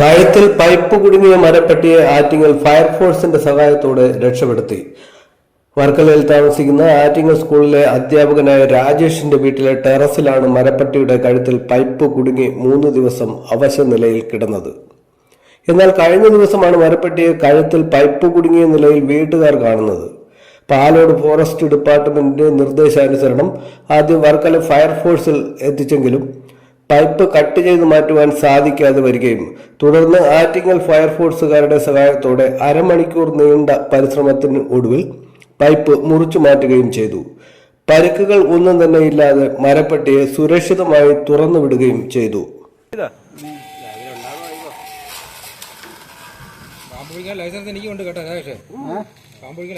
കഴുത്തിൽ പൈപ്പ് കുടുങ്ങിയ മരപ്പെട്ടിയെ ആറ്റിങ്ങൽ ഫയർഫോഴ്സിന്റെ സഹായത്തോടെ രക്ഷപ്പെടുത്തി. വർക്കലയിൽ താമസിക്കുന്ന ആറ്റിങ്ങൽ സ്കൂളിലെ അധ്യാപകനായ രാജേഷിന്റെ വീട്ടിലെ ടെറസിലാണ് മരപ്പട്ടിയുടെ കഴുത്തിൽ പൈപ്പ് കുടുങ്ങി മൂന്ന് ദിവസം അവശ നിലയിൽ കിടന്നത്. എന്നാൽ കഴിഞ്ഞ ദിവസമാണ് മരപ്പെട്ടിയെ കഴുത്തിൽ പൈപ്പ് കുടുങ്ങിയ നിലയിൽ വീട്ടുകാർ കാണുന്നത്. പാലോട് ഫോറസ്റ്റ് ഡിപ്പാർട്ട്മെന്റിന്റെ നിർദ്ദേശാനുസരണം ആദ്യം വർക്കല ഫയർഫോഴ്സിൽ എത്തിച്ചെങ്കിലും പൈപ്പ് കട്ട് ചെയ്ത് മാറ്റുവാൻ സാധിക്കാതെ വരികയും തുടർന്ന് ആറ്റിങ്ങൽ ഫയർഫോഴ്സുകാരുടെ സഹായത്തോടെ അരമണിക്കൂർ നീണ്ട പരിശ്രമത്തിന് ഒടുവിൽ പൈപ്പ് മുറിച്ചു മാറ്റുകയും ചെയ്തു. പരുക്കുകൾ ഒന്നും തന്നെ ഇല്ലാതെ മരപ്പെട്ടിയെ സുരക്ഷിതമായി തുറന്നുവിടുകയും ചെയ്തു. ലൈസൻസ് എനിക്കുണ്ട് കേട്ടോ രാജേഷ്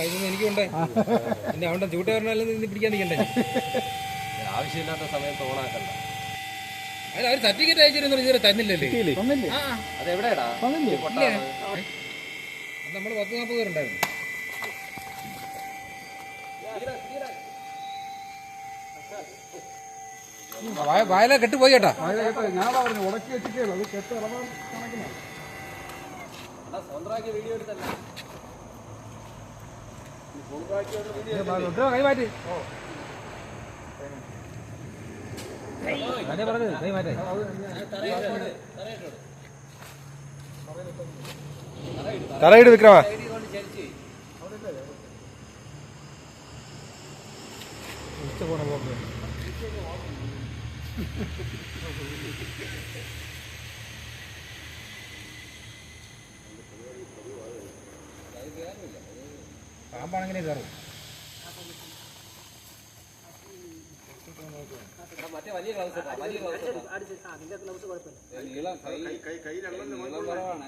ലൈസൻസ് എനിക്കുണ്ട്. പിന്നെ പിടിക്കാൻ നിൽക്കണ്ടേ? ആവശ്യമില്ലാത്ത സമയത്ത് ഓണാക്കണ്ട. അല്ല അവർ സർട്ടിഫിക്കറ്റ് അയച്ചിരുന്നു ഇതുവരെ തന്നില്ലല്ലേ? ആ അതെവിടെയാടാ? അത് നമ്മൾ പത്ത് നാൽപ്പത് പേരുണ്ടായിരുന്നു വായ- വായല കെട്ടുപോയി കേട്ടാ. കൈമാറ്റി. അതേ പറഞ്ഞത് കൈമാറ്റേ തറയിട്ട് വിക്രമ. പാമ്പാണെങ്കിലേ കയറും. മറ്റേ വലിയ ഗ്ലൗസ് വലിയ ഗ്ലൗസ് ഇട്ടാ. നീളം കൈ നീളം കുറവാണ്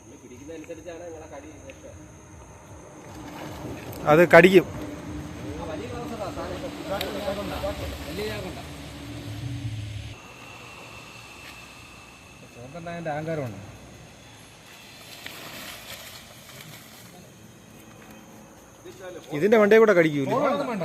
നമ്മൾ പിടിക്കുന്നതനുസരിച്ചാണ് നിങ്ങളെ കടി. അത് കടിക്കും വലിയ ഗ്ലൗസ് ചാക്കുണ്ടാ. ഇതിന്റെ വണ്ടിയെ കൂടെ കടിക്കൂല അതൊന്നും വേണ്ട